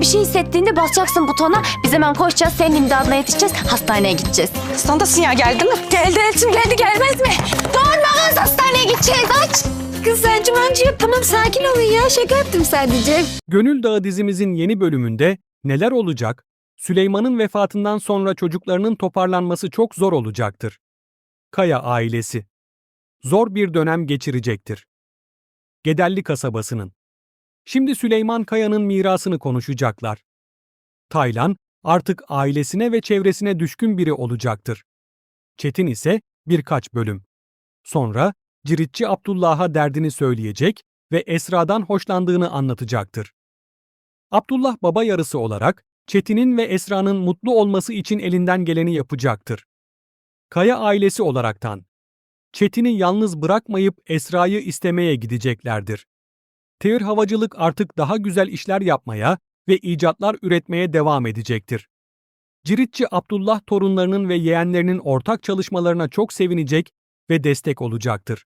Bir şey hissettiğinde basacaksın butona. Biz hemen koşacağız. Senin imdadına yetişeceğiz. Hastaneye gideceğiz. Sana da sinyal geldi mi? Geldi Elçim geldi gelmez mi? Doğurma kız hastaneye gideceğiz aç. Kız sen cımancı yap. Tamam sakin olun ya. Şaka yaptım sadece. Gönül Dağı dizimizin yeni bölümünde neler olacak? Süleyman'ın vefatından sonra çocuklarının toparlanması çok zor olacaktır. Kaya ailesi zor bir dönem geçirecektir. Gedelli kasabasının. Şimdi Süleyman Kaya'nın mirasını konuşacaklar. Taylan artık ailesine ve çevresine düşkün biri olacaktır. Çetin ise birkaç bölüm. Sonra Ciritçi Abdullah'a derdini söyleyecek ve Esra'dan hoşlandığını anlatacaktır. Abdullah baba yarısı olarak Çetin'in ve Esra'nın mutlu olması için elinden geleni yapacaktır. Kaya ailesi olaraktan Çetin'i yalnız bırakmayıp Esra'yı istemeye gideceklerdir. Tehir Havacılık artık daha güzel işler yapmaya ve icatlar üretmeye devam edecektir. Ciritçi Abdullah torunlarının ve yeğenlerinin ortak çalışmalarına çok sevinecek ve destek olacaktır.